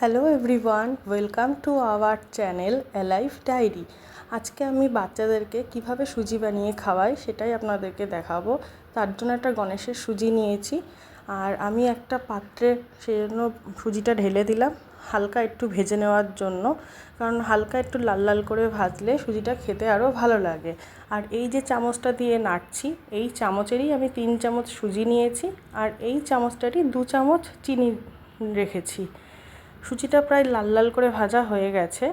Hello everyone welcome to our channel alive diary আজকে আমি বাচ্চাদেরকে কীভাবে সুজি বানিয়ে খাওয়াই সেটাই আপনাদেরকে দেখাবো। তার জন্য একটা গণেশের সুজি নিয়েছি। আর আমি একটা পাত্রে সেই জন্য সুজিটা ঢেলে দিলাম, হালকা একটু ভেজে নেওয়ার জন্য। কারণ হালকা একটু লাল লাল করে ভাজলে সুজিটা খেতে আরও ভালো লাগে। আর এই যে চামচটা দিয়ে নাড়ছি, এই চামচেরই আমি তিন চামচ সুজি নিয়েছি। আর এই চামচটারই দু চামচ চিনি রেখেছি। সুজিটা প্রায় লাল লাল করে ভাজা হয়ে গেছে।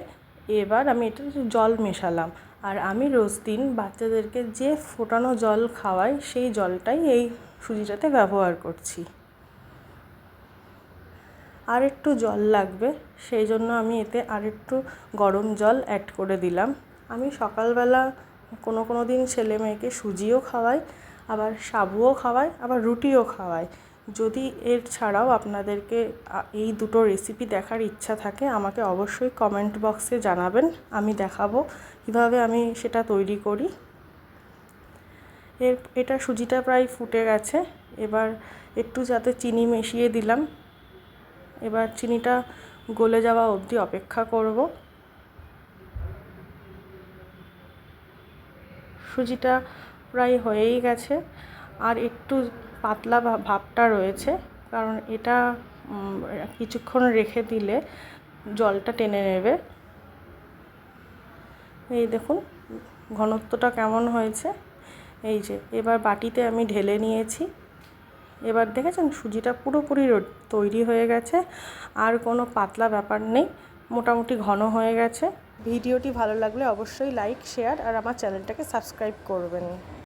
এবার আমি এটা জল মেশালাম। আর আমি রোজ দিন বাচ্চাদেরকে যে ফোটানো জল খাওয়াই, সেই জলটাই এই সুজিটাতে ব্যবহার করছি। আর একটু জল লাগবে, সেই জন্য আমি এতে আর একটু গরম জল অ্যাড করে দিলাম। আমি সকালবেলা কোনো কোনো দিন ছেলে মেয়েকে সুজিও খাওয়াই, আবার সাবুও খাওয়াই, আবার রুটিও খাওয়াই। যদি এর ছাড়াও আপনাদেরকে এই দুটো রেসিপি দেখার ইচ্ছা থাকে, আমাকে অবশ্যই কমেন্ট বক্সে জানাবেন। আমি দেখাবো কীভাবে আমি সেটা তৈরি করি। এর, এটা সুজিটা প্রায় ফুটে গেছে। এবার একটু যাতে চিনি মিশিয়ে দিলাম। এবার চিনিটা গলে যাওয়া অবধি অপেক্ষা করব। সুজিটা প্রায় হয়েই গেছে। আর একটু পাতলা ভাবটা রয়েছে, কারণ এটা কিছুক্ষণ রেখে দিলে জলটা টেনে নেবে। এই দেখুন, ঘনত্বটা কেমন হয়েছে। এই যে, এবার বাটিতে আমি ঢেলে নিয়েছি। এবার দেখেছেন, সুজিটা পুরোপুরি তৈরি হয়ে গেছে, আর কোনো পাতলা ব্যাপার নেই, মোটামুটি ঘন হয়ে গেছে। ভিডিওটি ভালো লাগলে অবশ্যই লাইক, শেয়ার, আর আমার চ্যানেলটাকে সাবস্ক্রাইব করবেন।